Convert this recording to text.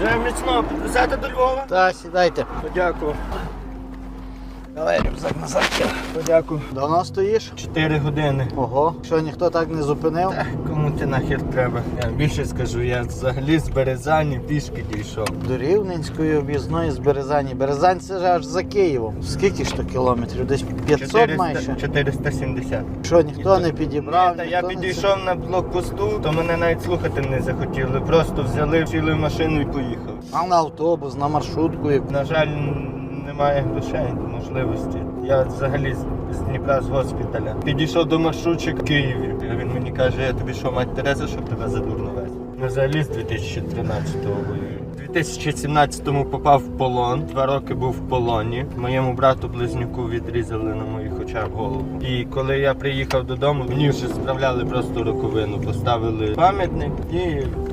Вже міцно підвезете до Львова? Так, сідайте. Подякую. Давай рюкзак назад. Подякую. Давно стоїш? Чотири години. Ого, що ніхто так не зупинив? Та, кому ти нахер треба? Я більше скажу, я взагалі з Березані пішки дійшов. До Рівненської об'їзної з Березані. Березань це ж аж за Києвом. Скільки ж то кілометрів? Десь 500 майже. 470. Що ніхто не підібрав? Ні, та я не підійшов на блокпосту, то мене навіть слухати не захотіли. Просто взяли, сіли в машину і поїхали. це. А на автобус, на маршрутку. На жаль, немає грошей, можливості. Я взагалі з- Дніпра з госпіталя. Підійшов до маршрутчик в Києві. Він мені каже, я тобі що, мать Тереза, щоб тебе задурно вести. Ми взагалі з 2013-го воюю. У 2017-му попав в полон. Два роки був в полоні. Моєму брату близнюку відрізали на моїх очах голову. І коли я приїхав додому, мені вже справляли просто роковину. Поставили пам'ятник і